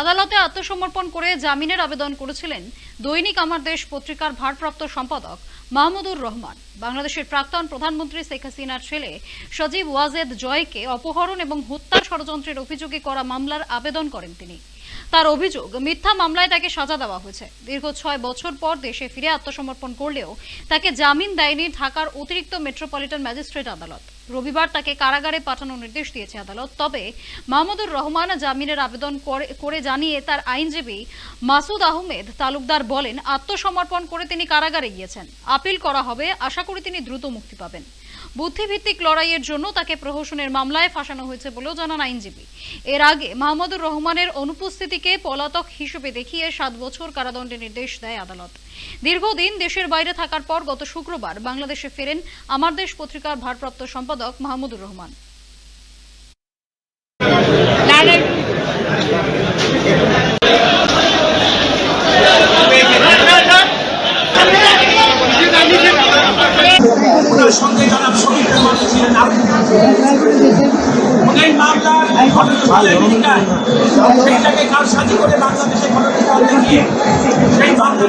আদালতে আত্মসমর্পণ করে জামিনের আবেদন করেছিলেন দৈনিক আমার দেশ পত্রিকার ভারপ্রাপ্ত সম্পাদক মাহমুদুর রহমান। বাংলাদেশের প্রাক্তন প্রধানমন্ত্রী শেখ হাসিনার ছেলে সজীব ওয়াজেদ জয়কে অপহরণ এবং হত্যা ষড়যন্ত্রের অভিযোগে করা মামলার আবেদন করেন তিনি। তার অভিযোগ, মিথ্যা মামলায় তাকে সাজা দেওয়া হয়েছে। দীর্ঘ ছয় বছর পর দেশে ফিরে আত্মসমর্পণ করলেও তাকে জামিন দেয়নি ঢাকার অতিরিক্ত মেট্রোপলিটন ম্যাজিস্ট্রেট আদালত। রবিবার তাকে কারাগারে পাঠানোর নির্দেশ দিয়েছে আদালত। তবে মাহমুদুর রহমান জামিনের আবেদন করে- জানিয়ে তার আইনজীবী মাসুদ আহমেদ তালুকদার বলেন, আত্মসমর্পণ করে তিনি কারাগারে গিয়েছেন। আপিল করা হবে। আশা করি তিনি দ্রুত মুক্তি পাবেন। বুদ্ধিভিত্তিক লড়াইয়ের জন্য তাকে প্রহসনের মামলায় ফাঁসানো হয়েছে বলেও জানান আইনজীবী। এর আগে মাহমুদুর রহমানের অনুপস্থিতিকে পলাতক হিসেবে দেখিয়ে সাত বছর কারাদণ্ডের নির্দেশ দেয় আদালত। দীর্ঘদিন দেশের বাইরে থাকার পর গত শুক্রবার বাংলাদেশে ফেরেন আমার দেশ পত্রিকার ভারপ্রাপ্ত সম্পাদক মাহমুদুর রহমান। সঙ্গে যারা শহীদ ছিলেন। মামলার ঘটনাধিকার সেইটাকে কারসাজি করে বাংলাদেশে ঘটনাধিকার দেখিয়ে সেই মামলা